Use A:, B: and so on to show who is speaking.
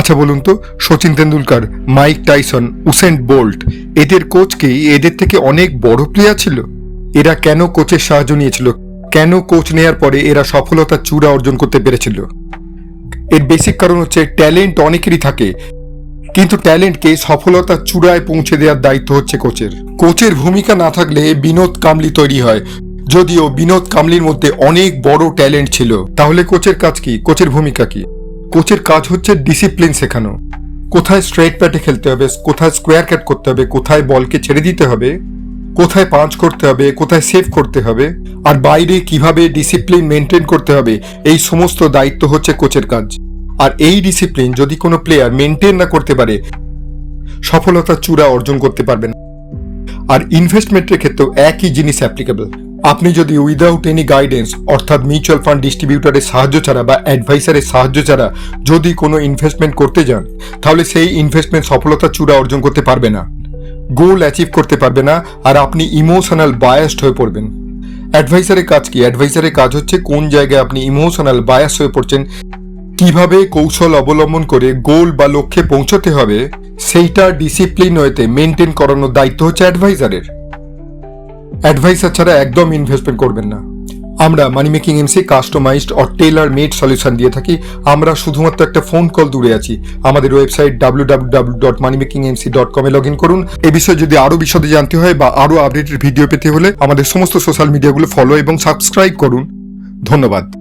A: আচ্ছা বলুন তো Sachin Tendulkar, Mike Tyson, Usain Bolt, এদের কোচ কি এদের থেকে অনেক বড় প্লেয়ার ছিল? এরা কেন কোচের সাহায্য নিয়েছিল? কেন কোচ নেয়ার পরে এরা সফলতার চূড়া অর্জন করতে পেরেছিল? এর বেসিক কারণ হচ্ছে ট্যালেন্ট অনেকেরই থাকে, কিন্তু ট্যালেন্টকে সফলতার চূড়ায় পৌঁছে দেওয়ার দায়িত্ব হচ্ছে কোচের কোচের ভূমিকা না থাকলে বিনোদ কামলি তৈরি হয়। যদিও বিনোদ কামলির মধ্যে অনেক বড় ট্যালেন্ট ছিল, তাহলে কোচের কাজ কি? কোচের ভূমিকা কি? কোচের কাজ হচ্ছে ডিসিপ্লিন শেখানো। কোথায় স্ট্রেট প্যাটে খেলতে হবে, কোথায় স্কোয়ার ক্যাট করতে হবে, কোথায় বলকে ছেড়ে দিতে হবে, কোথায় পাঁচ করতে হবে, কোথায় সেভ করতে হবে, আর বাইরে কীভাবে ডিসিপ্লিন মেনটেন করতে হবে, এই সমস্ত দায়িত্ব হচ্ছে কোচের কাজ। আর এই ডিসিপ্লিন যদি কোনো প্লেয়ার মেনটেন না করতে পারে সফলতার চূড়া অর্জন করতে পারবে না। আর ইনভেস্টমেন্টের ক্ষেত্রেও একই জিনিস অ্যাপ্লিকেবল আপনি যদি উইদাউট এনি গাইডেন্স অর্থাৎ মিউচুয়াল ফান্ড ডিস্ট্রিবিউটারের সাহায্য ছাড়া বা অ্যাডভাইসারের সাহায্য ছাড়া যদি কোনো ইনভেস্টমেন্ট করতে যান, তাহলে সেই ইনভেস্টমেন্ট সফলতা চূড়া অর্জন করতে পারবে না। গোল অ্যাচিভ করতে পারবে না আর আপনি ইমোশনাল বায়াসড হয়ে পড়বেন। অ্যাডভাইসারের কাজ কি? অ্যাডভাইসারের কাজ হচ্ছে কোন জায়গায় আপনি ইমোশনাল বায়াস হয়ে পড়ছেন, কীভাবে কৌশল অবলম্বন করে গোল বা লক্ষ্যে পৌঁছতে হবে, সেইটা ডিসিপ্লিন ওয়েতে মেনটেন করানোর দায়িত্ব হচ্ছে অ্যাডভাইজারের অ্যাডভাইসার ছাড়া একদম ইনভেস্টমেন্ট করবেন না। আমরা money making MC customised or tailor made solution দিয়ে থাকি। আমরা শুধুমাত্র একটা ফোন কল দূরে আছি। আমাদের website W W W dot money making MC dot কমে লগ ইন করুন। এ বিষয়ে যদি আরও বিশদে জানতে হয় বা আরও আপডেটের ভিডিও পেতে হলে আমাদের সমস্ত সোশ্যাল মিডিয়াগুলো ফলো এবং সাবস্ক্রাইব করুন। ধন্যবাদ।